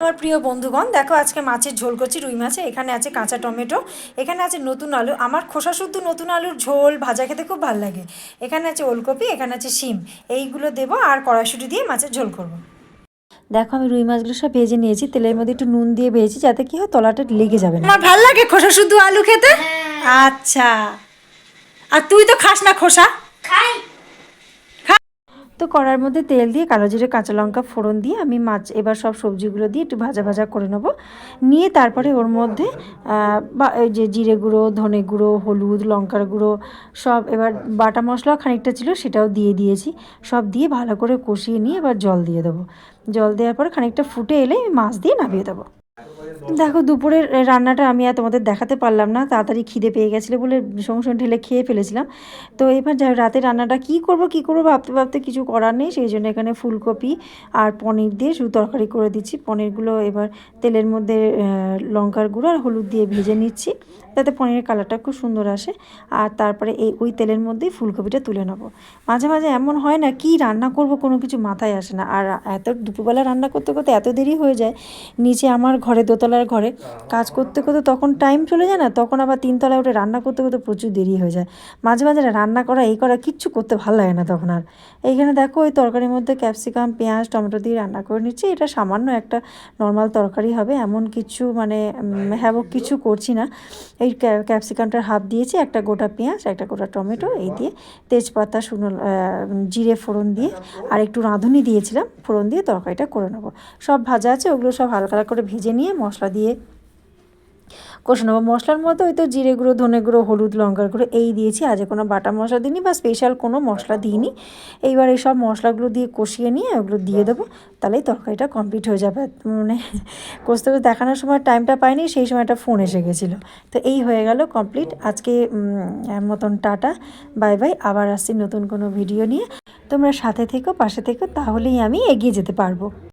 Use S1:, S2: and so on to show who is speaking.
S1: আমার প্রিয় বন্ধুগণ দেখো আজকে মাছের ঝোল করছি রুই মাছে এখানে আছে কাঁচা টমেটো এখানে আছে নতুন আলু আমার খোসা শুদ্ধ নতুন আলুর ঝোল ভাজা খেতে খুব ভালো লাগে। এখানে আছে ওলকপি এখানে আছে শিম এইগুলো দেবো আর কড়াইশুটি দিয়ে মাছের ঝোল করব। দেখো আমি রুই মাছগুলো সব ভেজে নিয়েছি তেলের মধ্যে একটু নুন দিয়ে ভেজেছি যাতে কি হয় তলাটা লেগে যাবে না। আমার ভালো লাগে খোসা শুদ্ধ আলু খেতে? আচ্ছা। আর তুই তো খাস না খোসা?
S2: খাই।
S1: তো কড়ার মধ্যে তেল দিয়ে কালো জিরে, কাঁচা লঙ্কা, ফোড়ন দিয়ে আমি মাছ, এবার সব সবজিগুলো দিয়ে একটু ভাজা ভাজা করে নেব। নিয়ে তারপরে ওর মধ্যে বা, এই যে জিরে গুঁড়ো, ধনে গুঁড়ো, হলুদ, লঙ্কার গুঁড়ো, সব এবার বাটা মশলা খানিকটা ছিল সেটাও দিয়ে দিয়েছি। সব দিয়ে ভালো করে কষিয়ে নিয়ে এবার জল দিয়ে দেবো। জল দেওয়ার পরে খানিকটা ফুটে এলে মাছ দিয়ে নামিয়ে দেবো। দেখো, দুপুরের রান্নাটা আমি আর তোমাদের দেখাতে পারলাম না। তাড়াতাড়ি খিদে পেয়ে গেছিল বলে সংসন ঢেলে খেয়ে ফেলেছিলাম। তো এবার যা রাতে রান্নাটা কি করব কি করব ভাবতে ভাবতে কিছু করার নেই। সেই জন্য এখানে ফুলকপি আর পনির দিয়ে শুধু তরকারি করে দিচ্ছি। পনিরগুলো এবার তেলের মধ্যে লঙ্কার গুঁড়ো আর হলুদ দিয়ে ভেজে নিচ্ছি, যাতে পনিরের কালারটা খুব সুন্দর আসে। আর তারপরে এই, ওই তেলের মধ্যেই ফুলকপিটা তুলে নেব। মাঝে মাঝে এমন হয় না কি রান্না করব কোনো কিছু মাথায় আসে না। আর এত, দুপুরবেলা রান্না করতে করতে এত দেরি হয়ে যায়, নিচে আমার ঘরে দোতলার ঘরে কাজ করতে করতে তখন টাইম চলে যায় না, তখন আবার তিনতলায় উঠে রান্না করতে করতে প্রচুর দেরি হয়ে যায়। মাঝে মাঝে রান্না করা, এই করা কিচ্ছু করতে ভালো লাগে না তখন আর। এইখানে দেখো, ওই তরকারির মধ্যে ক্যাপসিকাম পেঁয়াজ, টমেটো দিয়ে রান্না করে নিচ্ছি। এটা সামান্য একটা নর্মাল তরকারি হবে, এমন কিছু মানে হ্যাবক কিছু করছি না। এই ক্যাপসিকামটার হাফ দিয়েছি, একটা গোটা পেঁয়াজ, একটা গোটা টমেটো, এই দিয়ে তেজপাতা, শুকনো জিরে ফোড়ন দিয়ে আর একটু রাঁধুনি দিয়েছিলাম, ফোড়ন দিয়ে তরকারিটা করে নেব। সব ভাজা আছে, ওগুলো সব হালকা করে ভেজে নিয়ে মশলা দিয়ে কষে নেব। মশলার মধ্যে ওই তো জিরে গুঁড়ো ধনে গুঁড়ো হলুদ লঙ্কার গুঁড়ো এই দিয়েছি। আজ কোনো বাটা মশলা দিইনি বা স্পেশাল কোনো মশলা দিইনি। এইবার এই সব মশলাগুলো দিয়ে কষিয়ে নিয়ে ওগুলো দিয়ে দেবো। তাহলেই তরকারিটা কমপ্লিট হয়ে যাবে। মানে কষতে দেখানোর সময় টাইমটা পাইনি সেই সময়টা ফোন এসে গেছিল। তো এই হয়ে গেল কমপ্লিট আজকে মতন টাটা। Bye bye. আবার আসছি নতুন কোনো ভিডিও নিয়ে। তোমরা সাথে থেকো পাশে থেকো তাহলেই আমি এগিয়ে যেতে পারব।